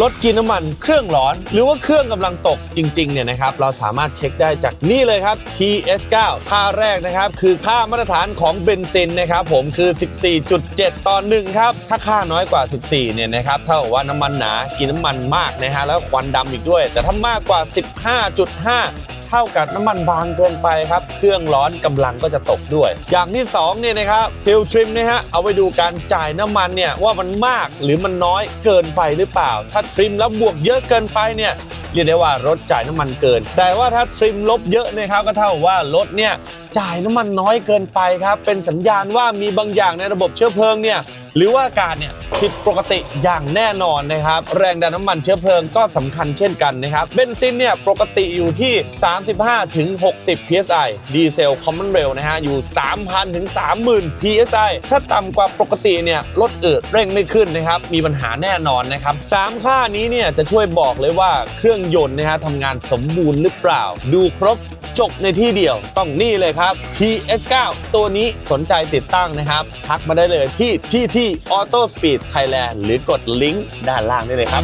รถกินน้ำมันเครื่องร้อน หรือว่าเครื่องกำลังตกจริงๆเนี่ยนะครับเราสามารถเช็คได้จากนี่เลยครับ TS9 ค่าแรกนะครับ คือค่ามาตรฐานของเบนซินนะครับผมคือ 14.7 ต่อ1ครับ ถ้าค่าน้อยกว่า 14 เนี่ยนะครับเท่ากับว่าน้ำมันหนากินน้ำมันมากนะฮะแล้วควันดำอีกด้วย แต่ถ้ามากกว่า 15.5 เท่ากับน้ำมันบางเกินไปครับ เครื่องร้อนกำลังก็จะตกด้วย อย่างที่2เนี่ยนะครับฟิลทริมนะฮะเอาไปดูการจ่ายน้ำมันเนี่ยว่ามันมากหรือมันน้อยเกินไปหรือเปล่า ถ้าทริมแล้วบวกเยอะเกินไปเนี่ยเรียกได้ว่ารถจ่ายน้ำมันเกิน แต่ว่าถ้าทริมลบเยอะนะครับก็เท่ากับว่ารถเนี่ย จ่ายน้ำมันน้อยเกินไปครับ เป็นสัญญาณว่ามีบางอย่างในระบบเชื้อเพลิงเนี่ยหรือว่าอากาศเนี่ยผิดปกติอย่างแน่นอนนะครับ แรงดันน้ำมันเชื้อเพลิงก็สำคัญเช่นกันนะครับเบนซินเนี่ยปกติอยู่ที่ 35ถึง psi ดีเซล Common Rail นะฮะอยู่ 3,000ถึง30,000 psi ถ้าต่ำกว่าปกติเนี่ยรถเอิดเร่งไม่ขึ้นนะครับ มีปัญหาแน่นอนนะครับสามค่านี้เนี่ยจะช่วยบอกเลยว่าเครื่องยนต์นะฮะทำงานสมบูรณ์หรือเปล่า ดูครบ จบในที่เดียวต้องนี่เลยครับ TH9 ตัวนี้สนใจติดตั้งนะครับ ทักมาได้เลยที่ที่ที่ Auto Speed Thailand หรือกดลิงก์ด้านล่างได้เลยครับ